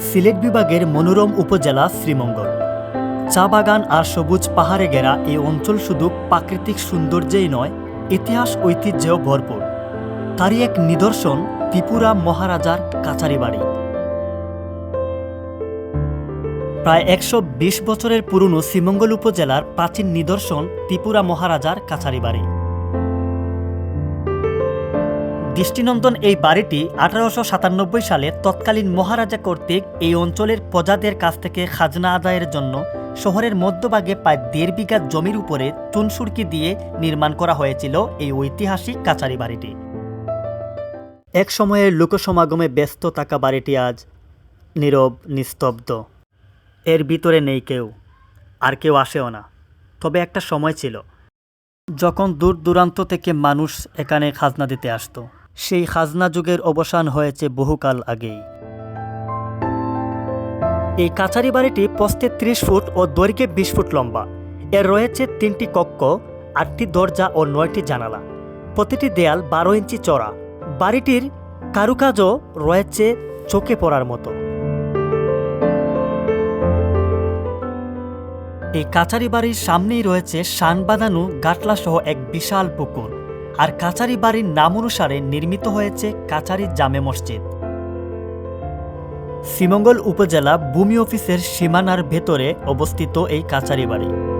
সিলেট বিভাগের মনোরম উপজেলা শ্রীমঙ্গল। চা বাগান আর সবুজ পাহাড়ে ঘেরা এই অঞ্চল শুধু প্রাকৃতিক সৌন্দর্যেই নয়, ইতিহাস ঐতিহ্যেও ভরপুর। তারই এক নিদর্শন ত্রিপুরা মহারাজার কাছারি বাড়ি। প্রায় একশো বিশ বছরের পুরনো শ্রীমঙ্গল উপজেলার প্রাচীন নিদর্শন ত্রিপুরা মহারাজার কাছারি বাড়ি। দৃষ্টিনন্দন এই বাড়িটি আঠারোশো সাতানব্বই সালে তৎকালীন মহারাজা কর্তৃক এই অঞ্চলের প্রজাদের কাছ থেকে খাজনা আদায়ের জন্য শহরের মধ্যভাগে প্রায় দেড় বিঘা জমির উপরে চুনসুরকি দিয়ে নির্মাণ করা হয়েছিল এই ঐতিহাসিক কাচারি বাড়িটি। এক সময়ের লোকসমাগমে ব্যস্ত থাকা বাড়িটি আজ নীরব, নিস্তব্ধ। এর ভিতরে নেই কেউ, আর কেউ আসেও না। তবে একটা সময় ছিল, যখন দূর দূরান্ত থেকে মানুষ এখানে খাজনা দিতে আসতো। সেই খাজনা যুগের অবসান হয়েছে বহুকাল আগেই। এই কাছারি বাড়িটি প্রস্থে ত্রিশ ফুট ও দৈর্ঘ্যে বিশ ফুট লম্বা। এর রয়েছে তিনটি কক্ষ, আটটি দরজা ও নয়টি জানালা। প্রতিটি দেয়াল বারো ইঞ্চি চড়া বাড়িটির কারুকাজও রয়েছে চোখে পড়ার মতো। এই কাচারি বাড়ির সামনেই রয়েছে শান গাটলা সহ এক বিশাল পুকুর। আর কাচারি বাড়ির নাম অনুসারে নির্মিত হয়েছে কাচারি জামে মসজিদ। শ্রীমঙ্গল উপজেলা ভূমি অফিসের সীমানার ভেতরে অবস্থিত এই কাচারি বাড়ি।